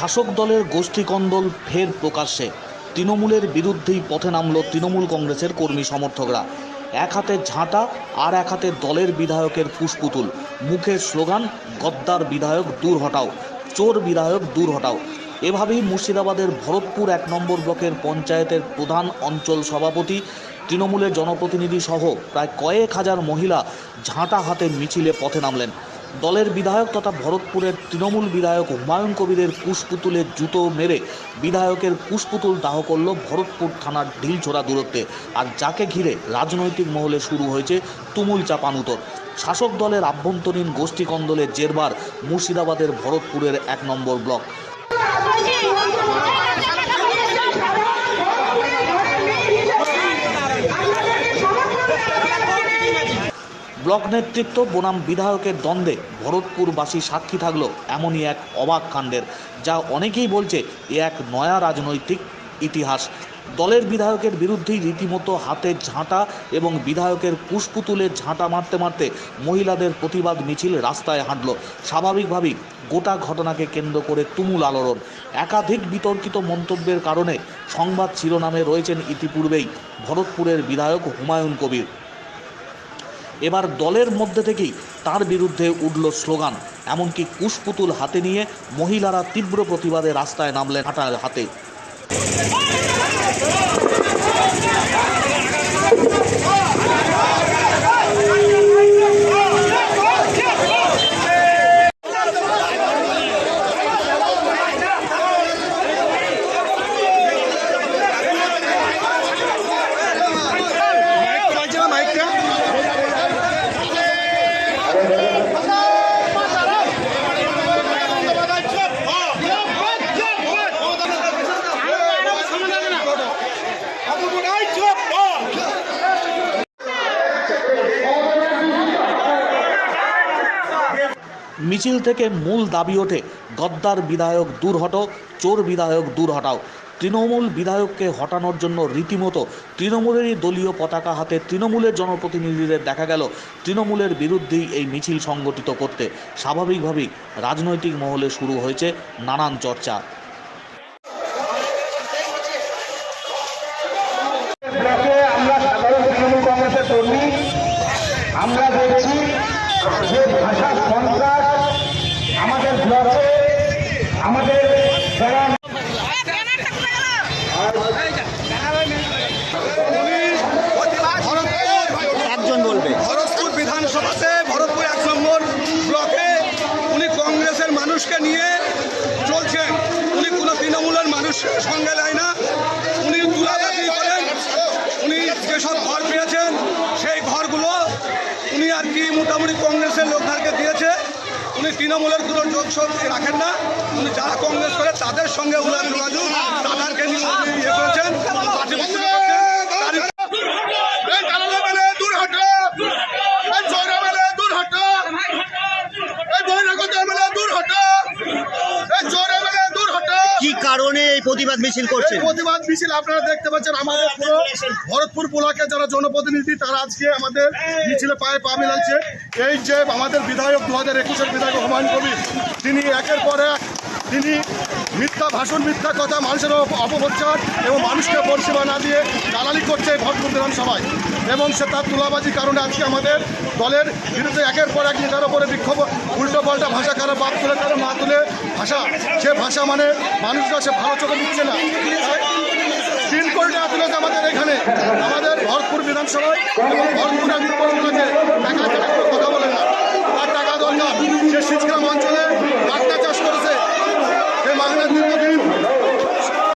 শাসক দলের গোষ্ঠীকন্দল ফের প্রকাশ্যে। তৃণমূলের বিরুদ্ধেই পথে নামল তৃণমূল কংগ্রেসের কর্মী সমর্থকরা। এক হাতে ঝাঁটা আর এক হাতে দলের বিধায়কের পুষ্পুতুল। মুখের স্লোগান, গদ্দার বিধায়ক দূর হটাও, চোর বিধায়ক দূর হটাও। এভাবেই মুর্শিদাবাদের ভরতপুর এক নম্বর ব্লকের পঞ্চায়েতের প্রধান অঞ্চল সভাপতি, তৃণমূলের জনপ্রতিনিধি সহ প্রায় কয়েক হাজার মহিলা ঝাঁটা হাতে মিছিলে পথে নামলেন। দলের বিধায়ক তথা ভরতপুরের তৃণমূল বিধায়ক হুমায়ুন কবিরের কুশপুতুলের জুতো মেরে বিধায়কের কুশপুতুল দাহ করল ভরতপুর থানার ঢিলছোড়া দূরত্বে। আর যাকে ঘিরে রাজনৈতিক মহলে শুরু হয়েছে তুমুল চাপানুতর। শাসক দলের আভ্যন্তরীণ গোষ্ঠী কন্দলের জেরবার মুর্শিদাবাদের ভরতপুরের এক নম্বর ব্লক। ব্লক নেতৃত্ব বনাম বিধায়কের দ্বন্দ্বে ভরতপুরবাসী সাক্ষী থাকল এমনই এক অবাক কাণ্ডের, যা অনেকেই বলছে এ এক নয়া রাজনৈতিক ইতিহাস। দলের বিধায়কের বিরুদ্ধেই রীতিমতো হাতে ঝাঁটা এবং বিধায়কের পুষ্পুতুলে ঝাঁটা মারতে মারতে মহিলাদের প্রতিবাদ মিছিল রাস্তায় হাঁটল। স্বাভাবিকভাবেই গোটা ঘটনাকে কেন্দ্র করে তুমুল আলোড়ন। একাধিক বিতর্কিত মন্তব্যের কারণে সংবাদ শিরোনামে রয়েছেন ইতিপূর্বেই ভরতপুরের বিধায়ক হুমায়ুন কবির। এবার দলের মধ্যে থেকেই তার বিরুদ্ধে উঠল স্লোগান। এমনকি কুশপুতুল হাতে নিয়ে মহিলারা তীব্র প্রতিবাদে রাস্তায় নামলেন হাঁটার হাতে। মিছিল থেকে মূল দাবি ওঠে, গদ্দার বিধায়ক দূর হটো চোর বিধায়ক দূর হটাও। তৃণমূল বিধায়ককে হটানোর জন্য রীতিমতো তৃণমূলেরই দলীয় পতাকা হাতে তৃণমূলের জনপ্রতিনিধিদের দেখা গেল। তৃণমূলের বিরুদ্ধেই এই মিছিল সংগঠিত করতে স্বাভাবিকভাবেই রাজনৈতিক মহলে শুরু হয়েছে নানান চর্চা। আমরা দেখছি যে ভাষা সন্ত্রাস আমাদের ব্লকে আমাদের যারা একজন বলবে। ভরতপুর বিধানসভাতে ভরতপুর এক নম্বর ব্লকে উনি কংগ্রেসের মানুষকে নিয়ে চলছেন। উনি কোনো তৃণমূলের মানুষের সঙ্গে নেয় না উনি তুলাবাজি করেন উনি যেসব ঘর পেয়েছেন সেই ঘরগুলো উনি আর কি মোটামুটি কংগ্রেসের লোকদেরকে দিয়েছে। উনি তৃণমূলের কোনো যোগসব রাখেন না। উনি যারা কংগ্রেস করে, তাদের সঙ্গে উনার যোগাযোগ, তাদেরকে নিয়ে ইয়ে করছেন তারই এই দালালে মেলে দূর হটো এই চোরা মেলে দূর হটো এই বহিরাগত মেলে দূর হটো এই চোরা মেলে দূর হটো কি কারণে এই প্রতিবাদ মিছিল করছে? প্রতিবাদ মিছিল আপনারা দেখতে পাচ্ছেন আমাদের পুরো ভরতপুর ব্লকে যারা জনপ্রতিনিধি, তারা আজকে আমাদের মিছিলে পায়ে পা মিলাচ্ছে। এই যে আমাদের বিধায়ক, দু হাজার একুশের বিধায়ক হুমায়ুন কবির, তিনি একের পরে এক তিনি মিথ্যা ভাষণ, মিথ্যা কথা, মানুষের অপ- অপপ্রচার এবং মানুষকে পরিষেবা না দিয়ে দালালি করছে এই ভরতপুর বিধানসভায়। এবং সে তার তুলাবাজি কারণে আজকে আমাদের দলের বিরুদ্ধে একের পর এক নেতার ওপরে বিক্ষোভ, উল্টো পাল্টা ভাষা কারও বাপ তুলে, কারও মা তুলে ভাষা। সে ভাষা মানে মানুষরা সে ভালো চোখে দিচ্ছে না। তিন কোটি আমাদের এখানে। আমাদের ভরপুর বিধানসভায় এবং ভরতপুর এক